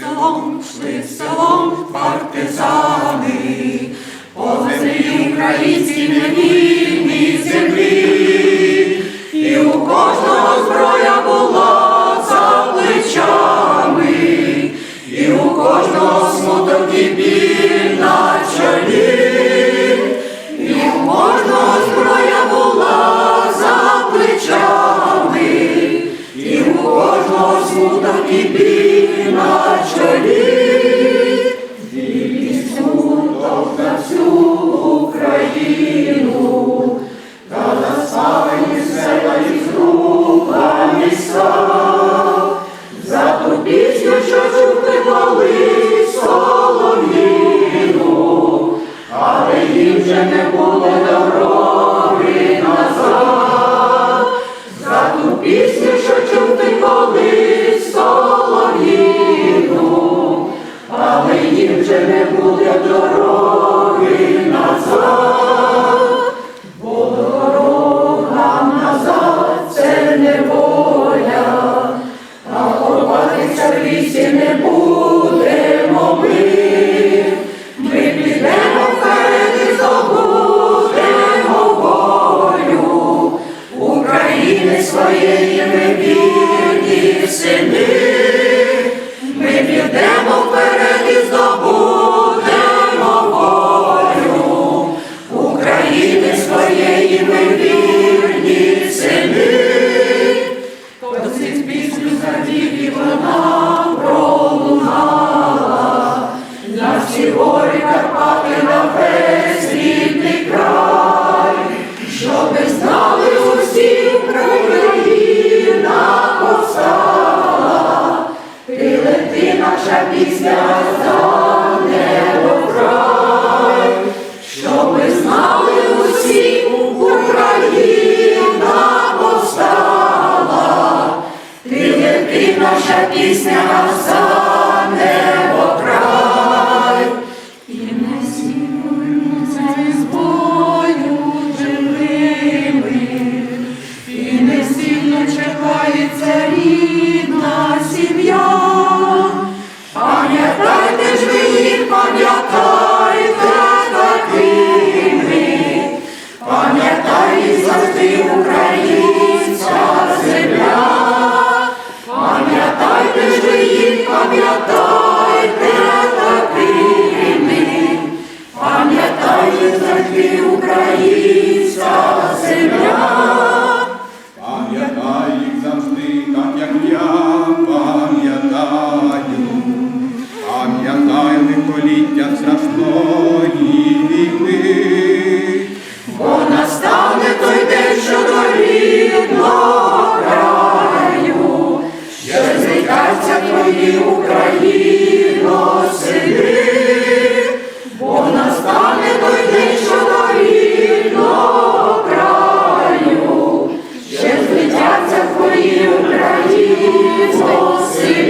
селом, шли селом партизани, по землі українській невільній землі, і у кожного зброя була за плечами, і у кожного смуток і біль на чолі, і у кожного зброя була за плечами, і у кожного смуток і біль на чолі. Вже не буде дороги назад, бо дорога назад це неволя, а ховатися в лісі не будемо ми. Ми підемо вперед і здобудемо волю України своєї ми вірні сини. Своєї ми вірні сини. Косить пісню завів і вона пролунала. На всі гори Карпати на весь рідний край, щоби знали усі Україна повстала, прилети наша пісня наша пісня за небо край. І не сніться із бою живими, і не сильно чекається рік. серця твої Україно, сини, бо настане той день, що до краю, ще злетяться твої Україно, сини.